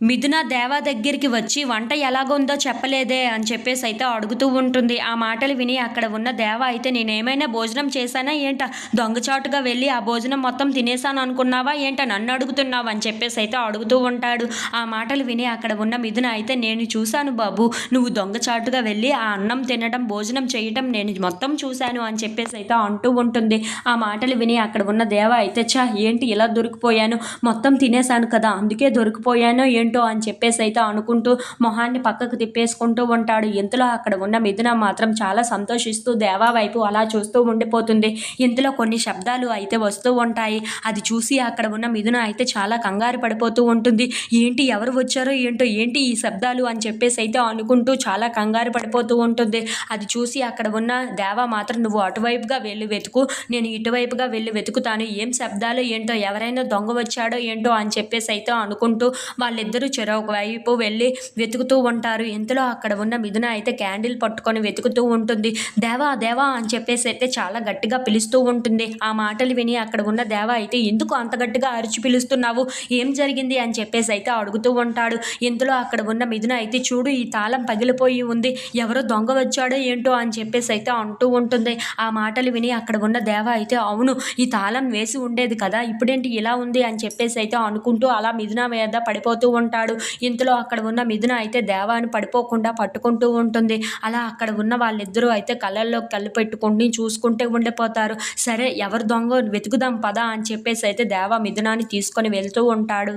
మిథున దేవా దగ్గరికి వచ్చి వంట ఎలాగుందో చెప్పలేదే అని చెప్పేసి అయితే అడుగుతూ ఉంటుంది. ఆ మాటలు విని అక్కడ ఉన్న దేవ అయితే నేనేమైనా భోజనం చేశానా ఏంట? దొంగచాటుగా వెళ్ళి ఆ భోజనం మొత్తం తినేసాను అనుకున్నావా ఏంట? నన్ను అడుగుతున్నావా? అని చెప్పేసి అయితే అడుగుతూ ఉంటాడు. ఆ మాటలు విని అక్కడ ఉన్న మిథున అయితే నేను చూశాను బాబు నువ్వు దొంగచాటుగా వెళ్ళి ఆ అన్నం తినడం భోజనం చేయటం నేను మొత్తం చూశాను అని చెప్పేసి అయితే అంటూ ఉంటుంది. ఆ మాటలు విని అక్కడ ఉన్న దేవ అయితే చా ఏంటి ఇలా దొరికిపోయాను? మొత్తం తినేశాను కదా అందుకే దొరికిపోయాను ఏంటో అని చెప్పేసి అయితే అనుకుంటూ మొహాన్ని పక్కకు తిప్పేసుకుంటూ ఉంటాడు. ఇంతలో అక్కడ ఉన్న మిథున మాత్రం చాలా సంతోషిస్తూ దేవా వైపు అలా చూస్తూ ఉండిపోతుంది. ఇంతలో కొన్ని శబ్దాలు అయితే వస్తూ ఉంటాయి. అది చూసి అక్కడ ఉన్న మిథున అయితే చాలా కంగారు పడిపోతూ ఉంటుంది. ఏంటి ఎవరు వచ్చారో ఏంటో ఏంటి ఈ శబ్దాలు అని చెప్పేసి అయితే అనుకుంటూ చాలా కంగారు పడిపోతూ ఉంటుంది. అది చూసి అక్కడ ఉన్న దేవ మాత్రం నువ్వు అటువైపుగా వెళ్ళి వెతుకు. నేను ఇటువైపుగా వెళ్ళి వెతుకుతాను. ఏం శబ్దాలు ఏంటో ఎవరైనా దొంగ వచ్చాడో ఏంటో అని చెప్పేసి అయితే అనుకుంటూ వాళ్ళిద్దరూ చెరొక వైపు వెళ్ళి వెతుకుతూ ఉంటారు. ఇంతలో అక్కడ ఉన్న మిథున అయితే క్యాండిల్ పట్టుకొని వెతుకుతూ ఉంటుంది. దేవా దేవా అని చెప్పేసి అయితే చాలా గట్టిగా పిలుస్తూ ఉంటుంది. ఆ మాటలు విని అక్కడ ఉన్న దేవ అయితే ఎందుకు అంత గట్టిగా అరిచి పిలుస్తున్నావు? ఏం జరిగింది? అని చెప్పేసి అయితే అడుగుతూ ఉంటాడు. ఇంతలో అక్కడ ఉన్న మిథున అయితే చూడు ఈ తాళం పగిలిపోయి ఉంది. ఎవరో దొంగ వచ్చాడో ఏంటో? అని చెప్పేసి అయితే అంటూ ఉంటుంది. ఆ మాటలు విని అక్కడ ఉన్న దేవ అయితే అవును ఈ తాళం వేసి ఉండేది కదా ఇప్పుడేంటి ఇలా ఉంది? అని చెప్పేసి అయితే అనుకుంటూ అలా మిథున మీద పడిపోతూ ఉంటాడు. ఇంతలో అక్కడ ఉన్న మిథున అయితే దేవాన్ని పడిపోకుండా పట్టుకుంటూ ఉంటుంది. అలా అక్కడ ఉన్న వాళ్ళిద్దరూ అయితే కళ్ళల్లో కళ్ళు పెట్టుకుని చూసుకుంటే ఉండిపోతారు. సరే ఎవరు దొంగ? వెతుకుదాం పదా అని చెప్పేసి అయితే దేవ మిథునాన్ని తీసుకొని వెళ్తూ ఉంటాడు.